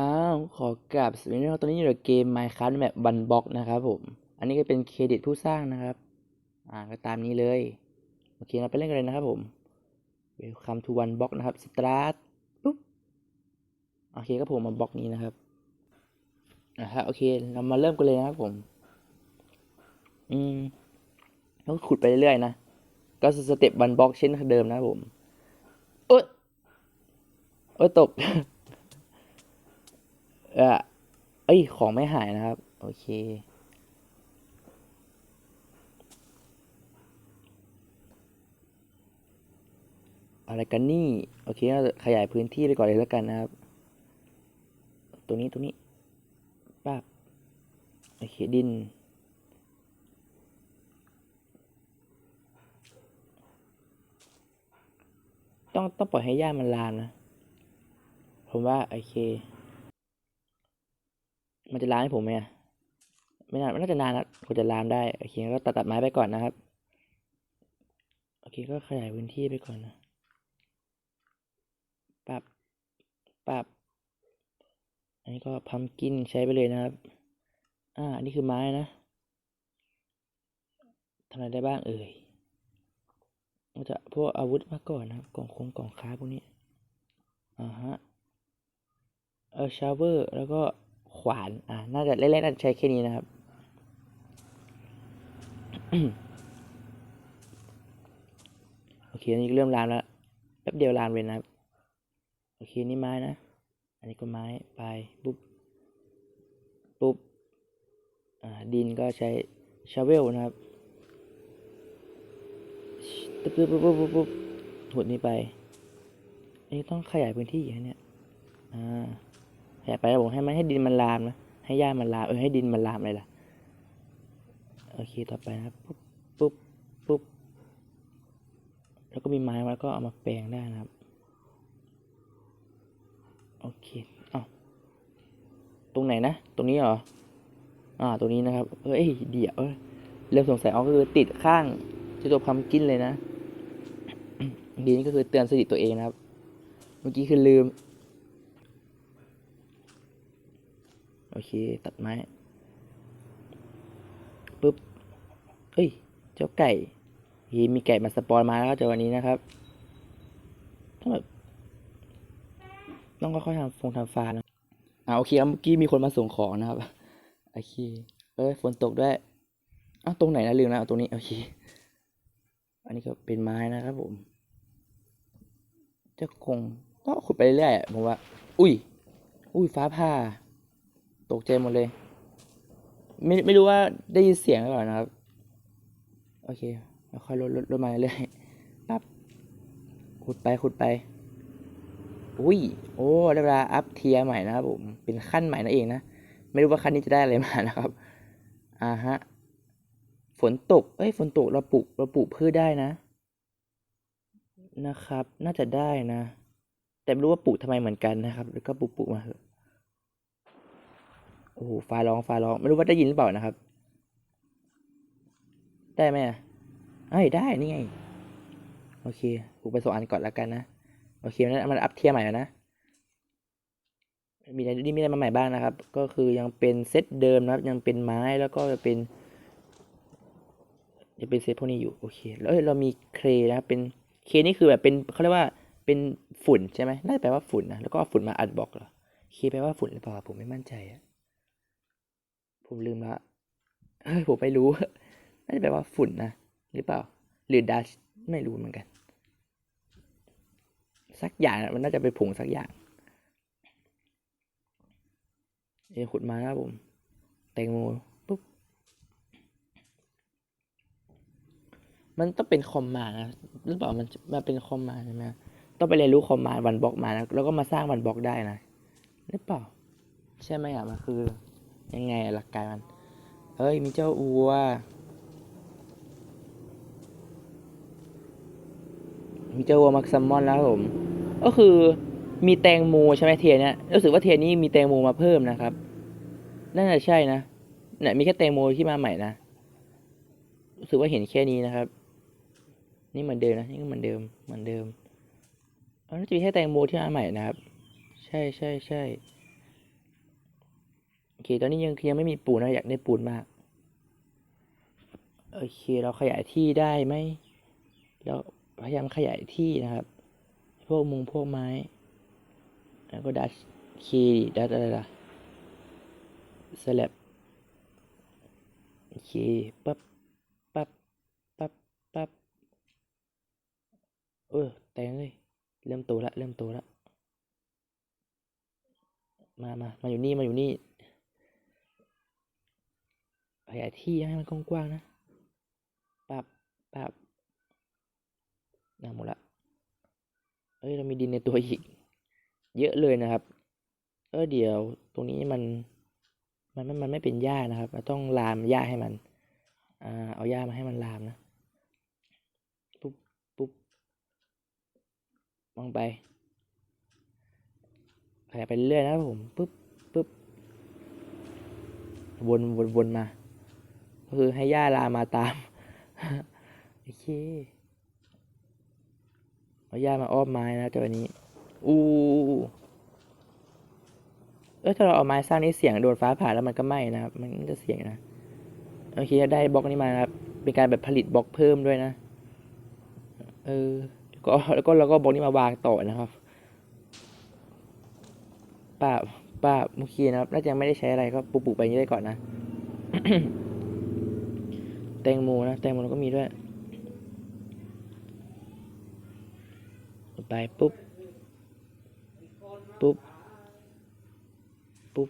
อ้าวขอกราบสวัสดีครับตอนนี้อยู่ในเกม Minecraft แบบบันบ็อกนะครับผม อันนี้ก็เป็นเครดิตผู้สร้างนะครับ อ่าก็ตามนี้เลย โอเคเราไปเล่นกันเลยนะครับผม Welcome to one block นะครับ start ปุ๊บ โอเคก็ผมมาบล็อกนี้นะครับนะฮะโอเค เรามาเริ่มกันเลยนะครับผม อืมต้องขุดไปเรื่อยๆนะ ก็สเต็ปวันบ็อกเช่นเดิมนะครับผมเอ้ยเอ้ยตก เออเอ้ย ของไม่หายนะครับ โอเค อะไรกันนี่ โอเคเราจะขยายพื้นที่ไปก่อนเลยแล้วกันนะครับตรงนี้ตรงนี้ป้าบโอเค ดิน ต้องต้องปล่อยให้หญ้ามันลามนะ ผมว่า โอเค มันจะลามให้ผมไหมไม่นานมันน่าจะนานนะกว่าจะลามได้โอเคก็ตัดตัดไม้ไปก่อนนะครับ โอเคก็ขยายพื้นที่ไปก่อนนะปับปับ อันนี้ก็พัมกินใช้ไปเลยนะครับ อ่าอันนี้คือไม้นะทำอะไรได้บ้างเอ่ยก็จะพวกอาวุธมาก่อนนะครับกล่องคงกล่องค้าพวกนี้อ่าฮะเออชาเวอร์แล้วก็ ขวาน อ่าน่าจะเล่นๆน่าจะใช้แค่นี้นะครับ โอเคอันนี้ก็เริ่มลามแล้ว แป๊บเดียวลามเลยนะครับ โอเค นี่ไม้นะ อันนี้ก็ไม้ ไป ปุ๊บ ปุ๊บ อ่า ดินก็ใช้ชาเวลนะครับปุ๊บปุ๊บปุ๊บปุ๊บปุ๊บหุดนี้ไป อันนี้ต้องขยายพื้นที่อย่างเนี้ยอ่า ขยาไปแล้วผมให้มันให้ดินมันลามนะ ให้หญ้ามันลาม เออให้ดินมันลามเลยล่ะ โอเคต่อไปนะครับ ปุ๊บปุ๊บปุ๊บ แล้วก็มีไม้มาแล้วก็เอามาแปลงได้นะครับ โอเคอ้าตรงไหนนะ ตรงนี้เหรอ อ่า ตรงนี้นะครับ เอ้ย เดี๋ยวเริ่มสงสัยอ๋อก็คือติดข้างเจ้าตัวพัมกินเลยนะดีนี่ก็คือเตือนสติตัวเองนะครับ เมื่อกี้คือลืม โอเค ตัดไม้ปุ๊บเอ้ย เจ้าไก่ยีมีไก่มาสปอนมาแล้วจากวันนี้นะครับต้องแบบต้องค่อยๆทำฟงทำฟานะอ่าโอเคเมื่อกี้มีคนมาส่งของนะครับ โอเคเอ้ยฝนตกด้วยอ้าวตรงไหนนะลืมนะตรงนี้ โอเค อันนี้ก็เป็นไม้นะครับผม จะคงก็ขุดไปเรื่อยๆผมว่า อุ้ย อุ้ยฟ้าผ่า ตกใจหมดเลย ไม่ไม่รู้ว่าได้ยินเสียงหรือเปล่านะครับ โอเคแล้วค่อยลดลดลดมาเรื่อยปั๊บขุดไปขุดไป อุ้ย โอ้ได้เวลาอัพเทียใหม่นะครับผม เป็นขั้นใหม่นั่นเองนะ ไม่รู้ว่าขั้นนี้จะได้อะไรมานะครับ อ่าฮะ ฝนตก เอ้ย ฝนตกเราปลูกเราปลูกพืชได้นะ นะครับ น่าจะได้นะ แต่ไม่รู้ว่าปลูกทำไมเหมือนกันนะครับ แล้วก็ปลูกปลูกมาเถอะ โอ้โหฟ้าร้องฟ้าร้อง ไม่รู้ว่าได้ยินหรือเปล่านะครับ ได้ไหมอะเอ้ยได้นี่ไง โอเคปลูไปสองอันก่อนแล้วกันนะ โอเคนั้นมันอัพเทียร์ใหม่แล้วนะ มีอะไรนี่มีอะไรมาใหม่บ้างนะครับ ก็คือยังเป็นเซตเดิมนะครับ ยังเป็นไม้แล้วก็จะเป็นจะเป็นเซตพวกนี้อยู่โอเค แล้วเรามีเครนะครับเป็นเคนี่คือแบบเป็นเขาเรียกว่าเป็นฝุ่นใช่ไหมน่าจะแปลว่าฝุ่นนะแล้วก็ฝุ่นมาอัดบล็อกเหรอเคแปลว่าฝุ่นหรือเปล่าผมไม่มั่นใจอะ ผมลืมละเฮ้ยผมไม่รู้ น่าจะแปลว่าฝุ่นนะ หรือเปล่า หรือดัชไม่รู้เหมือนกัน สักอย่างมันน่าจะเป็นผงสักอย่าง เอขุดมาครับผม แตงโมปุ๊บ มันต้องเป็นคอมมานะหรือเปล่ามันมันเป็นคอมมาใช่ไหมต้องไปเรียนรู้คอมมาวันบล็อกมานะแล้วก็มาสร้างวันบล็อกได้นะหรือเปล่า ใช่ไหมอะมันคือ ยังไงหลักการมัน เฮ้ย มีเจ้าอัว มีเจ้าวัวมักซัมมอนแล้วผม ก็คือมีแตงโมใช่ไหมเทียร์เนี้ยรู้สึกว่าเทียร์นี้มีแตงโมมาเพิ่มนะครับ น่าจะใช่นะเนี่ยมีแค่แตงโมที่มาใหม่นะ รู้สึกว่าเห็นแค่นี้นะครับ นี่เหมือนเดิมนะ นี่ก็เหมือนเดิม เหมือนเดิมอ๋อน่าจะมีแค่แตงโมที่มาใหม่นะครับ ใช่ใช่ใช่ เคตอนนี้ยังยังไม่มีปูนนะอยากได้ปูนมาก โอเค เราขยายที่ได้ไหมเราพยายามขยายที่นะครับ พวกมุงพวกไม้ แล้วก็ดัชคีดัชอะไรล่ะสลับโอเคปั๊บปั๊บปั๊บปั๊บเออแต่งเลยเริ่มโตละเริ่มโตละมามามาอยู่นี่ มาอยู่นี่ ยายที่ให้มันกว้างๆนะปั๊บปั๊บน่าหมดละเอ้ยเรามีดินในตัวอีก เยอะเลยนะครับ เออเดี๋ยวตรงนี้มันมันไมันมันไม่เป็นหญ้านะครับเราต้องลามหญ้าให้มันอ่าเอาหญ้ามาให้มันลามนะปุ๊บปุ๊บมองไปขยับไปเรื่อยนะครับผมปุ๊บปุ๊บวนวนวนมา คือให้หญ้าลามาตาม โอเคเอาหญ้ามาอ้อมไม้นะตัวนี้อู้เออถ้าเราเอาไม้สร้างนี่เสียงโดนฟ้าผ่าแล้วมันก็ไหม้นะครับ มันจะเสียงนะโอเคได้บล็อกนี้มาครับ เป็นการแบบผลิตบล็อกเพิ่มด้วยนะ เออแล้วก็แล้วก็เราก็บล็อกนี้มาวางต่อนะครับป้าป้าเมื่อกี้นะครับน่าจะไม่ได้ใช้อะไรก็ปลูกๆไปอย่างนี้ได้ก่อนนะ ตงโมนะแตงโมเราก็มีด้วยไปปุ๊บ ปุ๊บ ปุ๊บ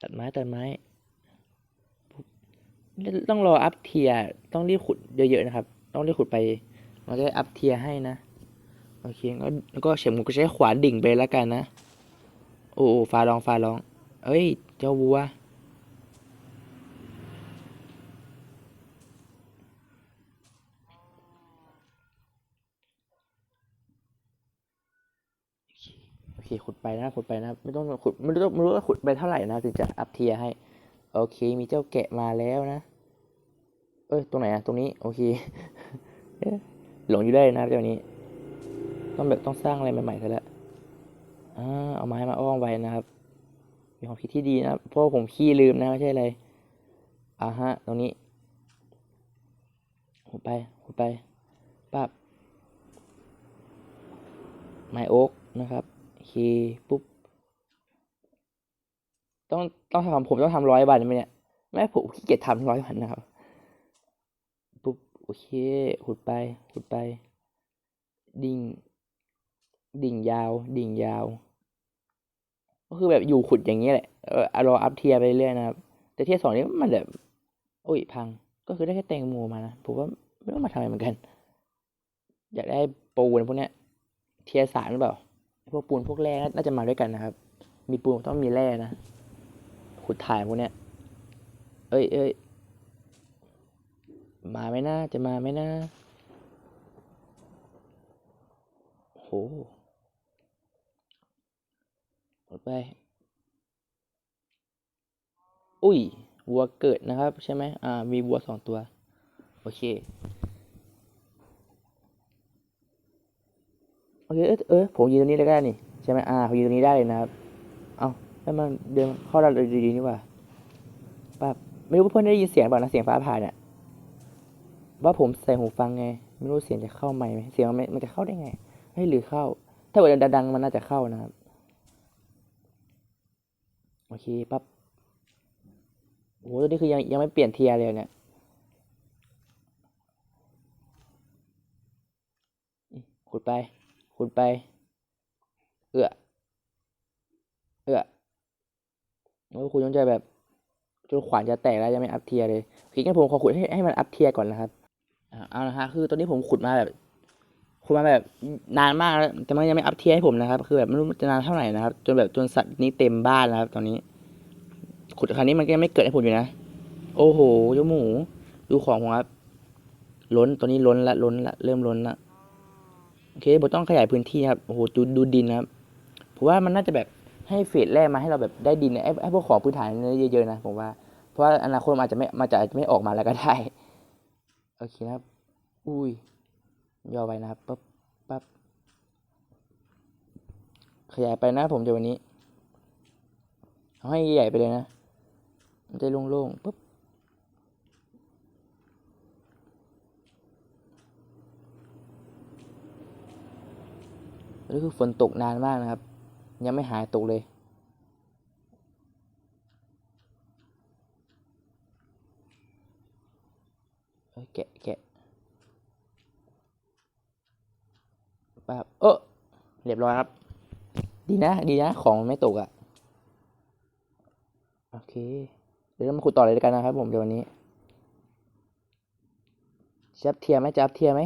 ตัดไม้ตัดไม้ปุ๊บต้องรออัพเทียร์ต้องรีบขุดเยอะๆนะครับ ต้องรีบขุดไปเราจะอัพเทียร์ให้นะโอเคแล้วแล้วก็เฉียงหมูก็ใช้ขวานดิ่งไปแล้วกันนะ โอ้โอ้ฟ้าร้องฟ้าร้อง เอ้ย เจ้าวัว เคขุดไปนะขุดไปนะไม่ต้องขุดไม่รู้ไม่รู้ว่าขุดไปเท่าไหร่นะถึงจะอัพเทียให้ โอเค มีเจ้าแกะมาแล้วนะ เอ้ยตรงไหนอะตรงนี้โอเคเหลงอยู่ได้นะเจ้านี้ ต้องแบบต้องสร้างอะไรใหม่ๆซะแล้วอ่าเอาไม้มาอ้อมไว้นะครับมีความคิดที่ดีนะเพราะผมขี้ลืมนะไม่ใช่อะไรอ่าฮะ ตรงนี้ขุดไปขุดไปปั๊บไม้โอ๊กนะครับ ปุ๊บ ต้องต้องทำผมต้องทำร้อยวันไหมเนี่ยไม่ผมขี้เกียจทำร้อยวันนะครับ ปุ๊บ โอเค ขุดไป ขุดไป ดิ่ง ดิ่งยาว ดิ่งยาว ก็คือแบบอยู่ขุดอย่างนี้แหละ เออรออัพเทียไปเรื่อยนะครับ แต่เทียสองนี้มันแบบโอ้ยพัง ก็คือได้แค่แตงโมมานะ ผมว่าไม่ต้องมาทำอะไรเหมือนกัน อยากได้ปูนพวกเนี้ยเทียสามหรือเปล่า วกปูนพวกแร่น่าจะมาด้วยกันนะครับ มีปูนต้องมีแร่นะ ขุดถ่ายพวกเนี้ย เอ้ยเอ้ยมาไหมนะจะมาไหมนะโหหมดไป อุ้ยวัวเกิดนะครับ ใช่ไหมอ่า มีวัวสองตัว โอเค โอเคเออเออผมยืนตรงนี้เลยก็ได้นี่ใช่ไหมอ่าผมยืนตรงนี้ได้เลยนะครับ เอาแล้วมันเดินเข้าเราดีๆนี่ว่าปั๊บไม่รู้ว่าเพื่อนได้ยินเสียงเปล่านะเสียงฟ้าผ่าเนี่ยว่าผมใส่หูฟังไง ไม่รู้เสียงจะเข้าไหมค์ไหมเสียงมันมันจะเข้าได้ไงเฮ้ยหรือเข้า ถ้าเกิดดังๆมันน่าจะเข้านะครับโอเคปั๊บโอ้โหตอนนี้คือยังยังไม่เปลี่ยนเทียร์เลยเนี่ย ขุดไป ขุดไป เอื้อ เอื้อโอ้วคุณต้องใจแบบจนขวานจะแตกแล้วยังไม่อัพเทียเลยโอเคงั้นผมขอขุดให้ให้มันอัพเทียก่อนนะครับเอาละฮะคือตอนนี้ผมขุดมาแบบขุดมาแบบนานมากแล้วแต่มันยังไม่อัพเทียให้ผมนะครับ คือแบบไม่รู้จะนานเท่าไหร่นะครับ จนแบบจนสัตว์นี้เต็มบ้านแล้วครับ ตอนนี้ ขุดครั้งนี้มันก็ยังไม่เกิดให้ผมอยู่นะ โอ้โหเจ้าหมู ดูของผมครับ ล้นตอนนี้ล้นละล้นละเริ่มล้นละ โอเคผมต้องขยายพื้นที่ครับโอ้โหดูดูดินนะครับผมว่ามันน่าจะแบบให้เฟสแรกมาให้เราแบบได้ดินไอ้ไอ้พวกของพื้นฐานนี้เยอะๆนะผมว่าเพราะว่าอนาคตอาจจะไม่มาจะอาจจะไม่ออกมาแล้วก็ได้โอเคนะครับ อุ้ยย่อไว้นะครับปั๊บปั๊บขยายไปนะผมเดี๋ยววันนี้เอาให้ใหญ่ไปเลยนะมันจะโล่งๆปุ๊บ นี่คือฝนตกนานมากนะครับ ยังไม่หายตกเลย แกะแกะปั๊บเออเรียบร้อยครับ ดีนะ ดีนะ ของไม่ตกอะ่ะ โอเค เดี๋ยวเรามาขุดต่อเลยกันนะครับผมเดี๋ยววันนี้จะอัพเทียร์ไหมจะอัพเทียร์ไหม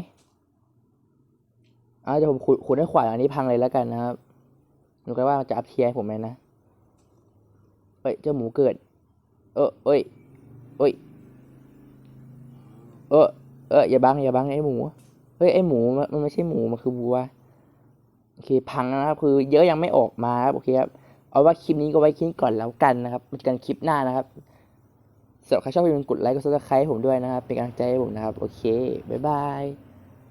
อ่าเดี๋ยวผมขุดขุดให้ขวานอันนี้พังเลยแล้วกันนะครับดูกันว่าจะอัพเทียร์ให้ผมไหมนะเอ้ยเจ้าหมูเกิด เออเอ้ยเอ้ย เออเอออย่าบังอย่าบังไอ้หมู เฮ้ยไอ้หมูมันไม่ใช่หมูมันคือวัวโอเคพังนะครับคือเยอะยังไม่ออกมาครับโอเคครับเอาว่าคลิปนี้ก็ไว้คลิปก่อนแล้วกันนะครับมาเจอกันคลิปหน้านะครับสำหรับใครชอบอย่าลืมกดไลค์กดซับสไครต์ผมด้วยนะครับเป็นกำลังใจให้ผมนะครับ โอเค บ๊ายบาย